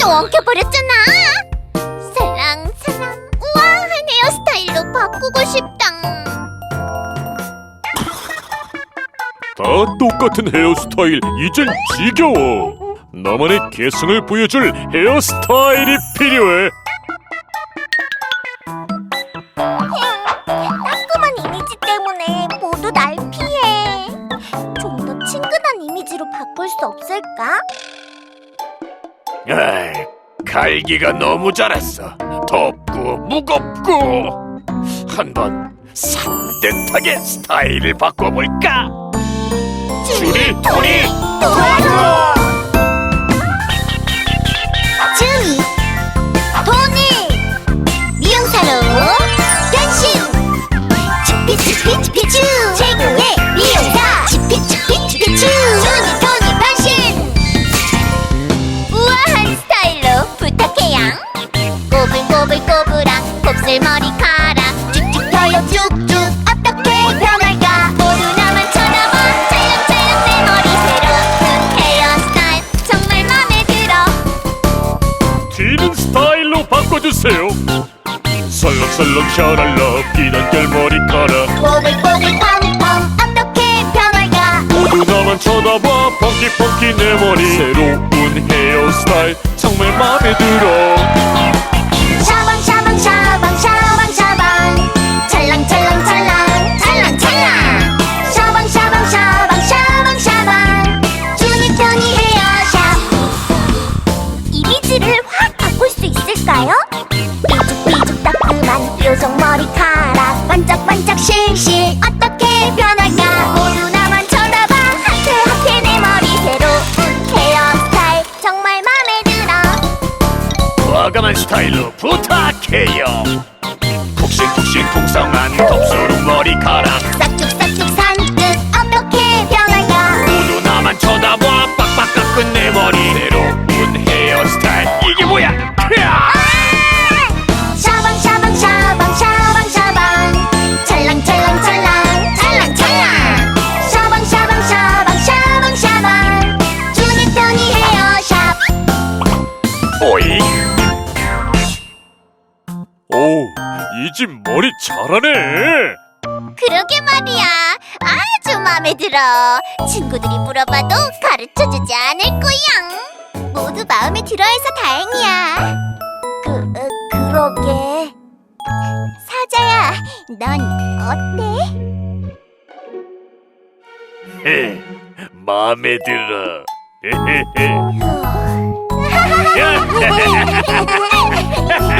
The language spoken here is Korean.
또 엉켜버렸잖아. 살랑살랑. 우아한 헤어스타일로 바꾸고 싶다 다 똑같은 헤어스타일 이젠 지겨워. 나만의 개성을 보여줄 헤어스타일이 필요해 수 없을까? 에이, 갈기가 너무 자랐어 덥고 무겁고 한번 산뜻하게 스타일을 바꿔볼까? 주리 토리 주세요. 설렁설렁 샤랄라 비단결 머리카락. 꼬불꼬불 펑펑 어떻게 변할까? 모두 나만 쳐다봐 펑키펑키 내 머리. 새로운 헤어스타일 정말 마음에 들어 과감한 스타일로 부탁해요. 푹신푹신 풍성한 덥수룩 머리카락. 싹둑싹둑 산뜻 어떻게 변할까 모두 나만 쳐다봐. 빡빡 깎은 내 머리. 새로운 헤어스타일. 이게 뭐야 오, 이 집 머리 잘하네. 그러게 말이야. 아주 마음에 들어. 친구들이 물어봐도 가르쳐주지 않을 거야. 모두 마음에 들어해서 다행이야. 그, 어, 그러게. 사자야 넌 어때? 헤, 마음에 들어. 헤헤헤. 후. 야,